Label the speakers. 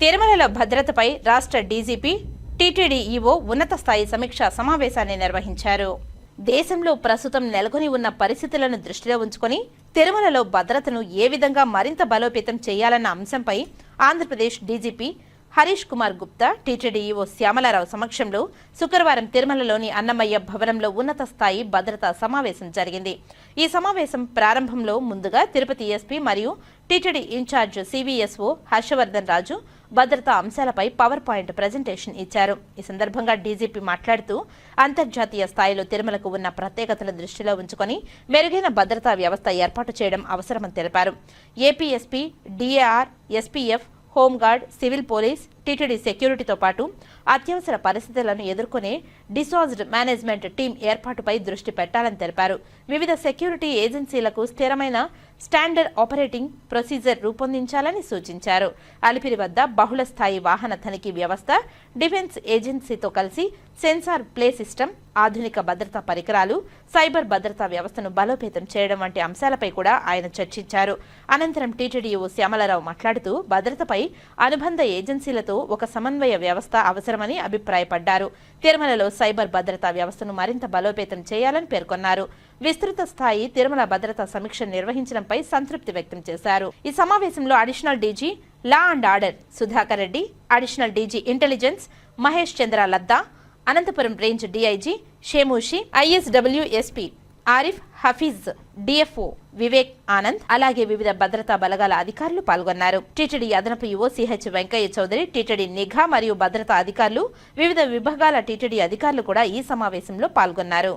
Speaker 1: తిరుమలలో భద్రతపై రాష్ట్ర డీజీపీ టీటీడీ ఈవో ఉన్నత స్థాయి సమీక్షా సమావేశాన్ని నిర్వహించారు. దేశంలో ప్రస్తుతం నెలకొని ఉన్న పరిస్థితులను దృష్టిలో ఉంచుకొని తిరుమలలో భద్రతను ఏ విధంగా మరింత బలోపేతం చేయాలన్న అంశంపై Andhra Pradesh DGP Harish Kumar Gupta TTD EO Shyamala Rao సమక్షంలో శుక్రవారం తిరుమలలోని అన్నమయ్య భవనంలో ఉన్నత స్థాయి భద్రతా సమావేశం జరిగింది. ఈ సమావేశం ప్రారంభంలో ముందుగా తిరుపతి ఎస్పీ మరియు TTD in charge CVSO Harshavardhan Raju భద్రతా అంశాలపై పవర్ పాయింట్ ప్రజెంటేషన్ ఇచ్చారు. ఈ సందర్భంగా డీజీపీ మాట్లాడుతూ అంతర్జాతీయ స్థాయిలో తిరుమలకు ఉన్న ప్రత్యేకతల దృష్టిలో ఉంచుకొని మెరుగైన భద్రతా వ్యవస్థ ఏర్పాటు చేయడం అవసరమని తెలిపారు. APSP DAR SPF Home Guard, Civil Police, TTD సెక్యూరిటీతో పాటు అత్యవసర పరిస్థితులను ఎదుర్కొనే డిసాజ్డ్ మేనేజ్మెంట్ టీం ఏర్పాటుపై దృష్టి పెట్టాలని తెలిపారు. వివిధ సెక్యూరిటీ ఏజెన్సీలకు స్థిరమైన స్టాండర్డ్ ఆపరేటింగ్ ప్రొసీజర్ రూపొందించాలని సూచించారు. అలిపిరి వద్ద బహుళ స్థాయి వాహన తనిఖీ వ్యవస్థ డిఫెన్స్ ఏజెన్సీతో కలిసి సెన్సార్ ప్లే సిస్టమ్ ఆధునిక భద్రతా పరికరాలు సైబర్ భద్రతా వ్యవస్థను బలోపేతం చేయడం వంటి అంశాలపై కూడా ఆయన చర్చించారు. అనంతరం టీటీడీఓ శ్యామలరావు మాట్లాడుతూ భద్రతపై అనుబంధ ఏజెన్సీలతో ఒక సమన్వయ వ్యవస్థ అవసరమని అభిప్రాయపడ్డారు. తిరుమలలో సైబర్ భద్రతా వ్యవస్థను మరింత బలోపేతం చేయాలని పేర్కొన్నారు. విస్తృత స్థాయి తిరుమల భద్రతా సమీక్ష నిర్వహించడంపై సంతృప్తి వ్యక్తం చేశారు. ఈ సమావేశంలో additional DG law and order Sudhakar Reddy additional DG intelligence Mahesh Chandra Laddha Anantapur range DIG Shemushi ISWSP Arif Hafeez DFO Vivek Anand అలాగే వివిధ భద్రతా బలగాల అధికారులు పాల్గొన్నారు. టీటీడీ అదనపు EO CH Venkaiah Chowdary TTD నిఘా మరియు భద్రతా అధికారులు వివిధ విభాగాల టీటీడీ అధికారులు కూడా ఈ సమావేశంలో పాల్గొన్నారు.